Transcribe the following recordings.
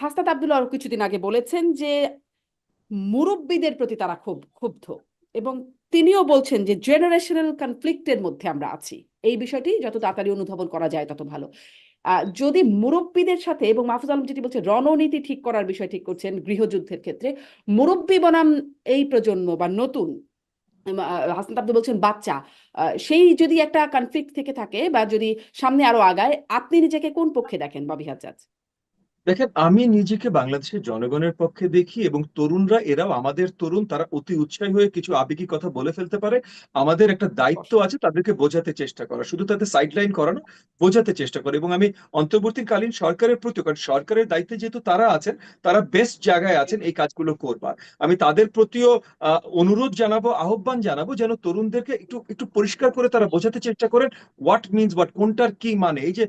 হাসনাত আব্দুল্লাহ আরও কিছুদিন আগে বলেছেন যে মুরব্বীদের প্রতি তারা খুব ক্ষুব্ধ এবং তিনিও বলছেন যে জেনারেশনাল কনফ্লিক্টের মধ্যে আমরা আছি। এই বিষয়টি যত তাড়াতাড়ি অনুধাবন করা যায় তত ভালো। যদি মুরব্বীদের সাথে এবং মাহফুজ আলম যেটি বলছে রণনীতি ঠিক করার বিষয় ঠিক করছেন গৃহযুদ্ধের ক্ষেত্রে, মুরব্বী বনাম এই প্রজন্ম বা নতুন আব্দুল বলছেন বাচ্চা সেই যদি একটা কনফ্লিক্ট থেকে থাকে বা যদি সামনে আরও আগায়, আপনি নিজেকে কোন পক্ষে দেখেন ববি হাজ্জাজ? দেখেন আমি নিজেকে বাংলাদেশের জনগণের পক্ষে দেখি এবং তরুণরা এরাও আমাদের তরুণ তারা অতি উৎসাহী হয়ে কিছু আবেগী কথা বলে ফেলতে পারে। আমাদের একটা দায়িত্ব আছে তাদেরকে বোঝাতে চেষ্টা করা শুধু তাদের সাইডলাইন করানো বোঝাতে চেষ্টা করে এবং আমি অন্তর্বর্তীকালীন সরকারের প্রতি কারণ সরকারের দায়িত্বে যেহেতু তারা আছেন, তারা বেস্ট জায়গায় আছেন এই কাজগুলো করবার। আমি তাদের প্রতিও অনুরোধ জানাব, আহ্বান জানাব যেন তরুণদেরকে একটু একটু পরিষ্কার করে তারা বোঝাতে চেষ্টা করেন হোয়াট মিনস হোয়াট কোনটার কি মানে? এই যে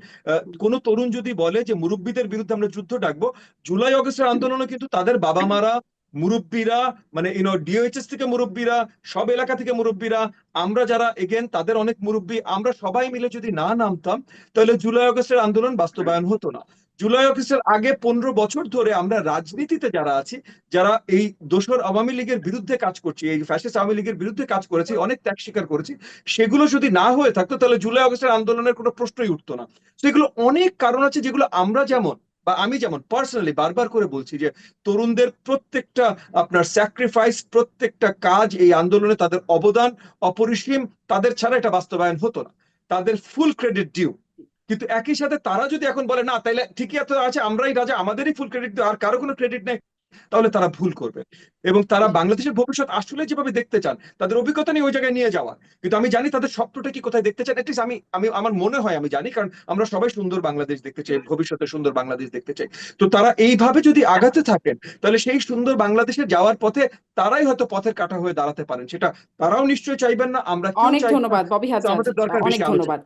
কোনো তরুণ যদি বলে যে মুরব্বীদের বিরুদ্ধে আমরা যুদ্ধ ডাকবো, জুলাই অগস্টের আন্দোলনে কিন্তু তাদের বাবা মারা মুরব্বীরা মানে ইউনো ডিওএইচএস থেকে মুরব্বীরা, সব এলাকা থেকে মুরব্বীরা, আমরা যারা এগেন তাদের অনেক মুরব্বী, আমরা সবাই মিলে যদি না নামতাম, তাহলে জুলাই অগস্টের আন্দোলন বাস্তবায়ন হতো না। জুলাই অগস্টের আগে পনেরো বছর ধরে আমরা রাজনীতিতে যারা আছি, যারা এই দোসর আওয়ামী লীগের বিরুদ্ধে কাজ করছি, এই ফ্যাসিস্ট আওয়ামী লীগের বিরুদ্ধে কাজ করেছি, অনেক ত্যাগ স্বীকার করেছি, সেগুলো যদি না হয়ে থাকতো, তাহলে জুলাই অগস্টের আন্দোলনের কোনো প্রশ্নই উঠতো না। সেগুলো অনেক কারণ আছে, যেগুলো আমরা যেমন বা আমি যেমন পার্সোনালি বারবার করে বলছি যে, তরুণদের প্রত্যেকটা আপনার স্যাক্রিফাইস প্রত্যেকটা কাজ এই আন্দোলনে তাদের অবদান অপরিসীম, তাদের ছাড়া এটা বাস্তবায়ন হতো না। তাদের ফুল ক্রেডিট ডিউ কিন্তু একই সাথে তারা যদি এখন বলে, না, তাইলে ঠিকই এত আছে, আমরাই রাজা, আমাদেরই ফুল ক্রেডিট আর কারও কোনো ক্রেডিট নেই। তাহলে তারা ভুল করবে। এবং তারা বাংলাদেশের ভবিষ্যৎ আসলে যেভাবে দেখতে চান তাদের অভিজ্ঞতা নিয়ে ওই জায়গায় নিয়ে যাওয়া। কিন্তু আমি জানি তাদের স্বপ্নটা কি কোথায় দেখতে চান এটলিস্ট আমি আমি আমার মনে হয় আমি জানি কারণ আমরা সবাই সুন্দর বাংলাদেশ দেখতে চাই ভবিষ্যতে সুন্দর বাংলাদেশ দেখতে চাই। তো তারা এইভাবে যদি আগাতে থাকেন তাহলে সেই সুন্দর বাংলাদেশে যাওয়ার পথে তারাই হয়তো পথের কাটা হয়ে দাঁড়াতে পারেন সেটা তারাও নিশ্চয়ই চাইবেন না আমরা অনেক ধন্যবাদ ববি দরকার অনেক ধন্যবাদ।